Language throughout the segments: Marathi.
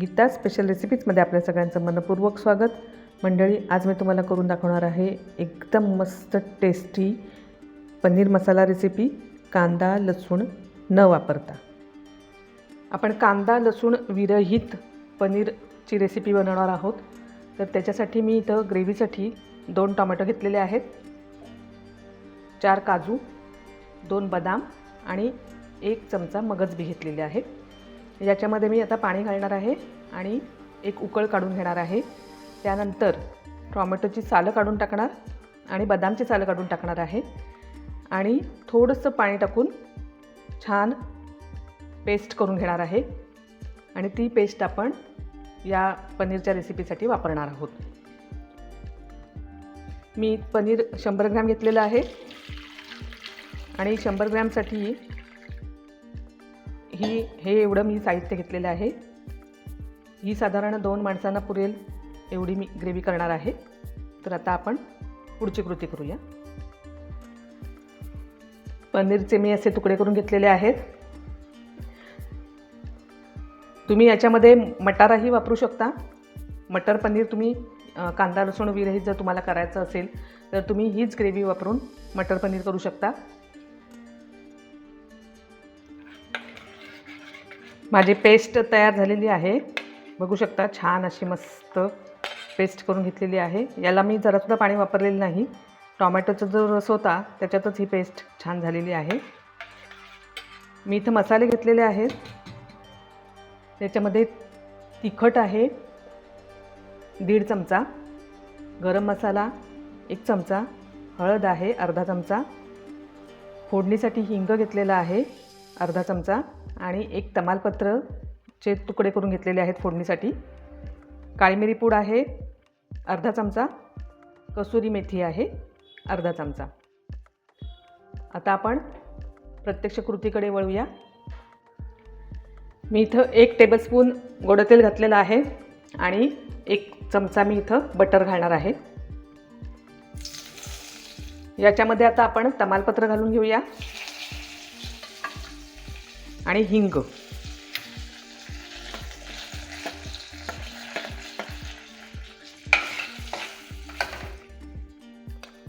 गीता स्पेशल रेसिपीजमध्ये आपल्या सगळ्यांचं मनपूर्वक स्वागत. मंडळी आज मी तुम्हाला करून दाखवणार आहे एकदम मस्त टेस्टी पनीर मसाला रेसिपी कांदा लसूण न वापरता. आपण कांदा लसूण विरहित पनीरची रेसिपी बनवणार आहोत. तर त्याच्यासाठी मी इथं ग्रेव्हीसाठी दोन टोमॅटो घेतलेले आहेत. चार काजू दोन बदाम आणि एक चमचा मगज बी घेतलेले आहेत याच्यामध्ये मी आता पाणी घालणार आहे. आणि एक उकळ काढून घेणार आहे. त्यानंतर टॉमॅटोची सालं काढून टाकणार आणि बदामची सालं काढून टाकणार आहे. आणि थोडंसं पाणी टाकून छान पेस्ट करून घेणार आहे. आणि ती पेस्ट आपण या पनीरच्या रेसिपीसाठी वापरणार आहोत. मी पनीर शंभर ग्रॅम घेतलेलं आहे. आणि शंभर ग्रॅमसाठी ही हे एवढं मी साहित्य घेतलेलं आहे. ही साधारण दोन माणसांना पुरेल एवढी मी ग्रेव्ही करणार आहे. तर आता आपण पुढची कृती करूया. पनीरचे मी असे तुकडे करून घेतलेले आहेत. तुम्ही याच्यामध्ये मटाराही वापरू शकता. मटर पनीर तुम्ही कांदा लसूण विरहित जर तुम्हाला करायचं असेल तर तुम्ही हीच ग्रेव्ही वापरून मटर पनीर करू शकता. माझी पेस्ट तयार झालेली आहे. बघू शकता छान अशी मस्त पेस्ट करून घेतलेली आहे. याला मी जरासुद्धा पाणी वापरलेलं नाही. टॉमॅटोचा जो रस होता त्याच्यातच ही पेस्ट छान झालेली आहे. मी इथं मसाले घेतलेले आहेत. त्याच्यामध्ये तिखट आहे दीड चमचा. गरम मसाला एक चमचा. हळद आहे अर्धा चमचा. फोडणीसाठी हिंग घेतलेला आहे अर्धा चमचा. आणि एक तमालपत्र चे तुकडे करून घेतलेले आहेत फोडणीसाठी. काळी मिरी पूड आहे अर्धा चमचा. कसुरी मेथी आहे अर्धा चमचा. आता आपण प्रत्यक्ष कृतीकडे वळूया. मी इथं एक टेबलस्पून गोडं तेल घातलेलं आहे आणि एक चमचा मी इथं बटर घालणार आहे. याच्यामध्ये आता आपण तमालपत्र घालून घेऊया. आणि हिंग.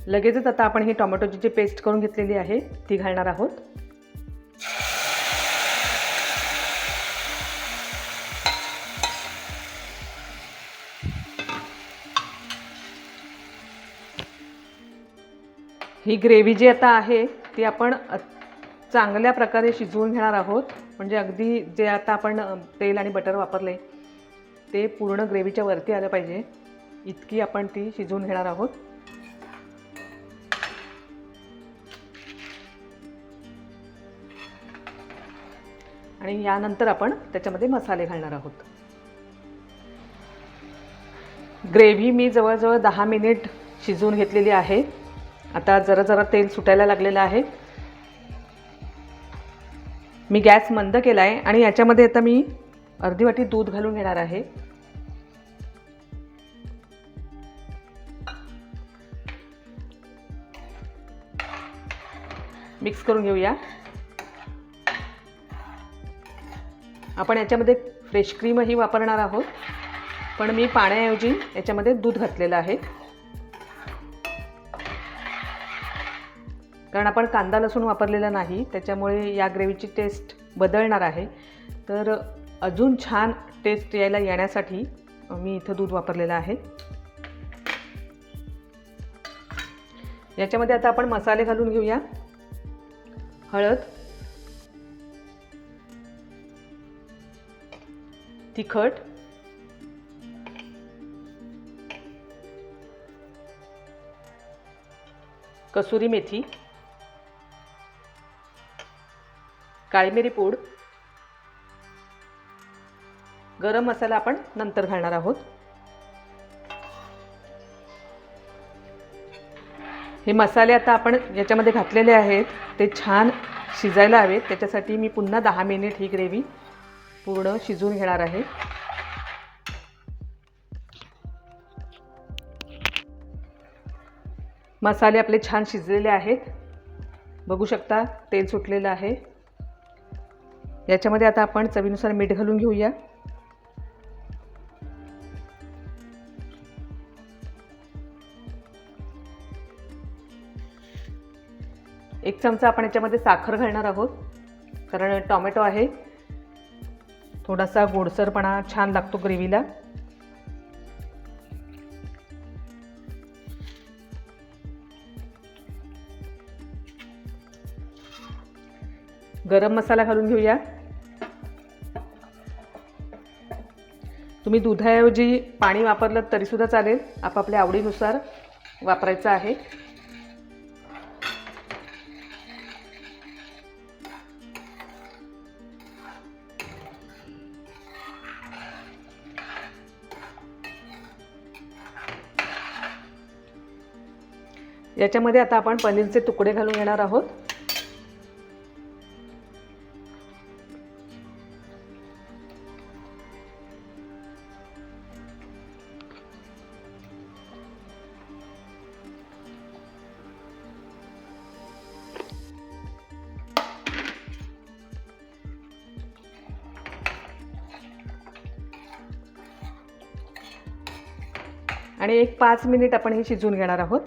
लगेचच आता आपण ही टोमॅटोची जी पेस्ट करून घेतलेली आहे ती घालणार आहोत. ही ग्रेव्ही जी आता आहे ती आपण चांगल्या प्रकारे शिजवून घेणार आहोत. म्हणजे अगदी जे आता आपण तेल आणि बटर वापरले ते पूर्ण ग्रेव्हीच्या वरती आलं पाहिजे. इतकी आपण ती शिजवून घेणार आहोत. आणि यानंतर आपण त्याच्यामध्ये मसाले घालणार आहोत. ग्रेव्ही मी जवळजवळ दहा मिनिट शिजवून घेतलेली आहे. आता जरा जरा तेल सुटायला लागलेलं आहे. मी गॅस मंद केला आहे आणि याच्यामध्ये आता मी अर्धी वाटी दूध घालून घेणार आहे. मिक्स करून घेऊया. आपण याच्यामध्ये फ्रेश क्रीमही वापरणार आहोत. पण मी पाण्याऐवजी याच्यामध्ये दूध घातलेलं आहे. कारण आपण कांदा लसूण वापरलेला नाही त्याच्यामुळे या ग्रेव्हीची टेस्ट बदलणार आहे. तर अजून छान टेस्ट यायला येण्यासाठी मी इथं दूध वापरलेलं आहे. याच्यामध्ये आता आपण मसाले घालून घेऊया. हळद तिखट. कसुरी मेथी. काळी मिरी पूड. गरम मसाला आपण नंतर घालणार आहोत. हे मसाले आता आपण याच्यामध्ये घातलेले आहेत ते छान शिजायला हवेत. त्याच्यासाठी मी पुन्हा दहा मिनिट ही ग्रेव्ही पूर्ण शिजून घेणार आहे. मसाले आपले छान शिजलेले आहेत. बघू शकता तेल सुटलेलं आहे. याच्यामध्ये आता आपण चवीनुसार मीठ घालून घेऊया. एक चमचा आपण याच्यामध्ये साखर घालणार आहोत. कारण टॉमॅटो आहे. थोडासा गोडसरपणा छान लागतो ग्रेव्हीला. गरम मसाला घालून घेऊया. तुम्ही दुधाऐवजी पाणी वापरलं तरीसुद्धा चालेल. आपापल्या आवडीनुसार वापरायचं आहे. याच्यामध्ये आता आपण पनीरचे तुकडे घालून घेणार आहोत. आणि एक पाच मिनिट आपण हे शिजवून घेणार आहोत.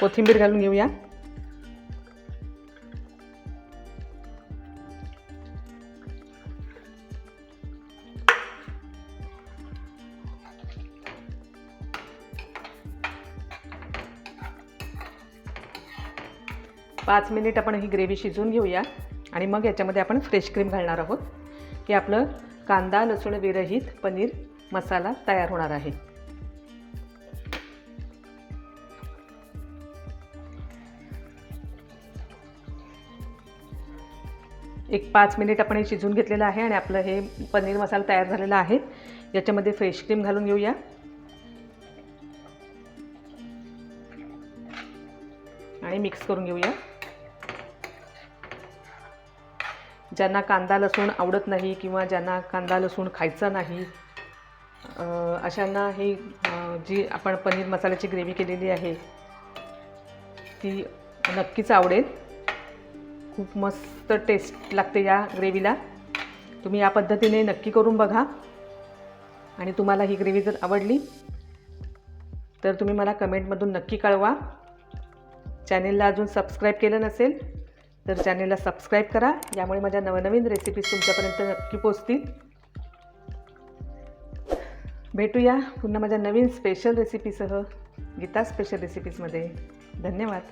कोथिंबीर घालून घेऊया. पाच मिनिट आपण ही ग्रेव्ही शिजवून घेऊया आणि मग याच्यामध्ये आपण फ्रेश क्रीम घालणार आहोत की आपलं कांदा लसूण विरहित पनीर मसाला तयार होणार आहे. एक पाच मिनिट आपण हे शिजवून घेतलेलं आहे आणि आपलं हे पनीर मसाला तयार झालेला आहे. याच्यामध्ये फ्रेश क्रीम घालून घेऊया. आणि मिक्स करून घेऊया. ज्यांना कांदा लसूण आवडत नाही किंवा ज्यांना कांदा लसूण खायचा नाही अशांना ही जी आपण पनीर मसाल्याची ग्रेव्ही केलेली आहे ती नक्कीच आवडेल. खूप मस्त टेस्ट लागते या ग्रेव्हीला तुम्ही या पद्धतीने नक्की करून बघा. आणि तुम्हाला ही ग्रेव्ही जर आवडली तर तुम्ही मला कमेंटमधून नक्की कळवा. चॅनेलला अजून सबस्क्राईब केलं नसेल तर चॅनेलला सबस्क्राईब करा. यामुळे माझ्या नवनवीन रेसिपीज तुमच्यापर्यंत नक्की पोचतील भेटूया पुन्हा माझ्या नवीन स्पेशल रेसिपीसह गीता स्पेशल रेसिपीजमध्ये धन्यवाद.